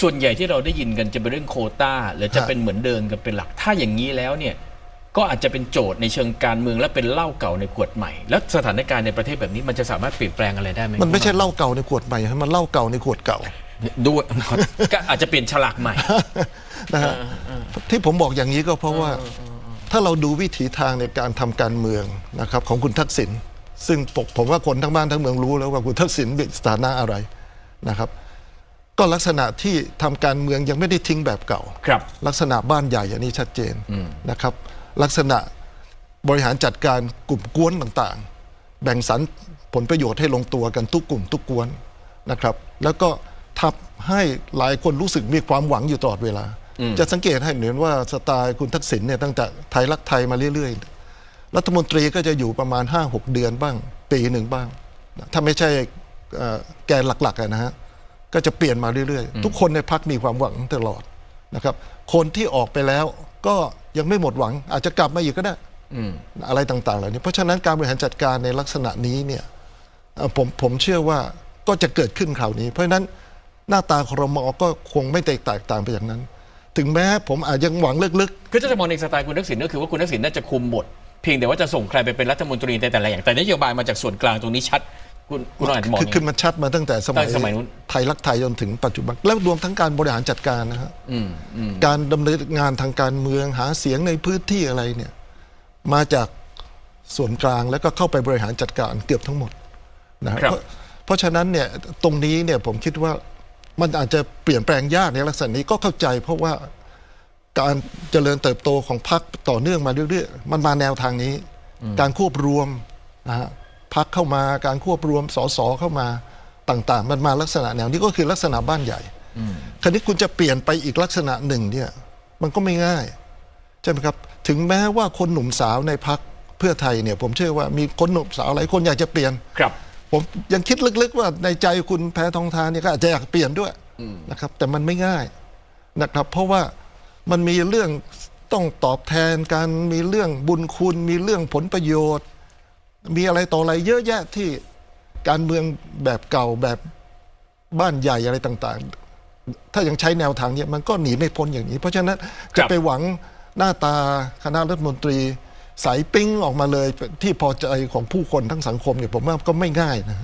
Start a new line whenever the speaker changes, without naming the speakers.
ส่วนใหญ่ที่เราได้ยินกันจะเป็นเรื่องโควต้าหรือจะ
ฮะ
เป็นเหมือนเดิมกันเป็นหลัก ถ้าอย่างนี้แล้วเนี่ยก็อาจจะเป็นโจทย์ในเชิงการเมืองและเป็นเหล้าเก่าในขวดใหม่ แล้วสถานการณ์ในประเทศแบบนี้มันจะสามารถเปลี่ยนแปลงอะไรได้ไหม
มันไม่ใช่เหล้าเก่าในขวดใหม่ฮะมันเหล้าเก่าในขวดเก่า
ด้วยก็อาจจะเปลี่ยนฉลากใหม่
นะฮะที่ผมบอกอย่างนี้ก็เพราะว่าถ้าเราดูวิถีทางในการทำการเมืองนะครับของคุณทักษิณซึ่งผมผมว่าคนทั้งบ้านทั้งเมืองรู้แล้วว่าคุณทักษิณมีสถานะอะไรนะครับ ก็ลักษณะที่ทำการเมืองยังไม่ได้ทิ้งแบบเก่า
ครับ
ลักษณะบ้านใหญ่อันนี้ชัดเจนนะครับ ลักษณะบริหารจัดการกลุ่มกวนต่างๆ แบ่งสรรผลประโยชน์ให้ลงตัวกันทุกกลุ่มทุกกวนนะครับ แล้วก็ทำให้หลายคนรู้สึกมีความหวังอยู่ตลอดเวลา จะสังเกตให้เห็นว่าสไตล์คุณทักษิณเนี่ยตั้งแต่ไทยรักไทยมาเรื่อยๆ รัฐมนตรีก็จะอยู่ประมาณ 5-6 เดือนบ้าง ปีหนึ่งบ้าง ถ้าไม่ใช่เอ่อแกนหลักๆอะนะฮะ ก็จะเปลี่ยนมาเรื่อยๆ ทุกคนในพักมีความหวังตลอดนะครับ คนที่ออกไปแล้วก็ยังไม่หมดหวัง อาจจะกลับมาอีกก็ได้อะไรต่างๆเหล่านี้เพราะฉะนั้นการบริหารจัดการในลักษณะนี้เนี่ยเอ่อผมผมเชื่อว่าก็จะเกิดขึ้นคราวนี้ เพราะฉะนั้นหน้าตาครมก็คงไม่แตกต่างไปอย่างนั้น ถึงแม้ผมอาจยังหวังลึกๆ
คือถ้าจะมองในสไตล์คุณทักษิณก็คือว่าคุณทักษิณน่าจะคุมหมด เพียงแต่ว่าจะส่งใครไปเป็นรัฐมนตรีในแต่ละอย่างแต่นโยบายมาจากส่วนกลางตรงนี้ชัด คุณคุณอาจจะมอง
คือ
อย่าง
คือ
นี้
มันชัดมาตั้งแต่สมัย
ตั้งสมัยนู้น
ไทยรักไทยจนถึงปัจจุบัน แล้วรวมทั้งการบริหารจัดการนะฮะ
อืมอืม
การดำเนินงานทางการเมืองหาเสียงในพื้นที่อะไรเนี่ย มาจากส่วนกลางแล้วก็เข้าไปบริหารจัดการเกือบทั้งหมดนะฮะ
ครับ
เพราะเพราะฉะนั้นเนี่ยตรงนี้เนี่ยผมคิดว่ามันอาจจะเปลี่ยนแปลงยากในลักษณะนี้ก็เข้าใจ เพราะว่าการเจริญเติบโตของพรรคต่อเนื่องมาเรื่อยๆ มันมาแนวทางนี้ การควบรวมนะฮะ พักเข้ามาการควบรวมสสเข้ามาต่างๆ มันมาลักษณะแนวนี้ก็คือลักษณะบ้านใหญ่คราวนี้คุณจะเปลี่ยนไปอีกลักษณะหนึ่งเนี่ยมันก็ไม่ง่ายใช่ไหมครับถึงแม้ว่าคนหนุ่มสาวในพักเพื่อไทยเนี่ย ผมเชื่อว่ามีคนหนุ่มสาวหลายคนอยากจะเปลี่ยน
ครับ
ผมยังคิดลึกๆว่าในใจคุณแพทองทานเนี่ยก็อาจจะอยากเปลี่ยนด้วยนะครับ แต่มันไม่ง่ายนะครับ เพราะว่ามันมีเรื่องต้องตอบแทนกันมีเรื่องบุญคุณ มีเรื่องผลประโยชน์ มีอะไรต่ออะไรเยอะแยะที่การเมืองแบบเก่าแบบบ้านใหญ่อะไรต่างๆ ถ้ายังใช้แนวทางเนี้ยมันก็หนีไม่พ้นอย่างนี้ เพราะฉะนั้น
ครั
จะ
บ
ไปหวังหน้าตาคณะรัฐมนตรีใสายปิ้งออกมาเลยที่พอใจของผู้คนทั้งสังคมเนี่ยผมว่าก็ไม่ง่ายนะ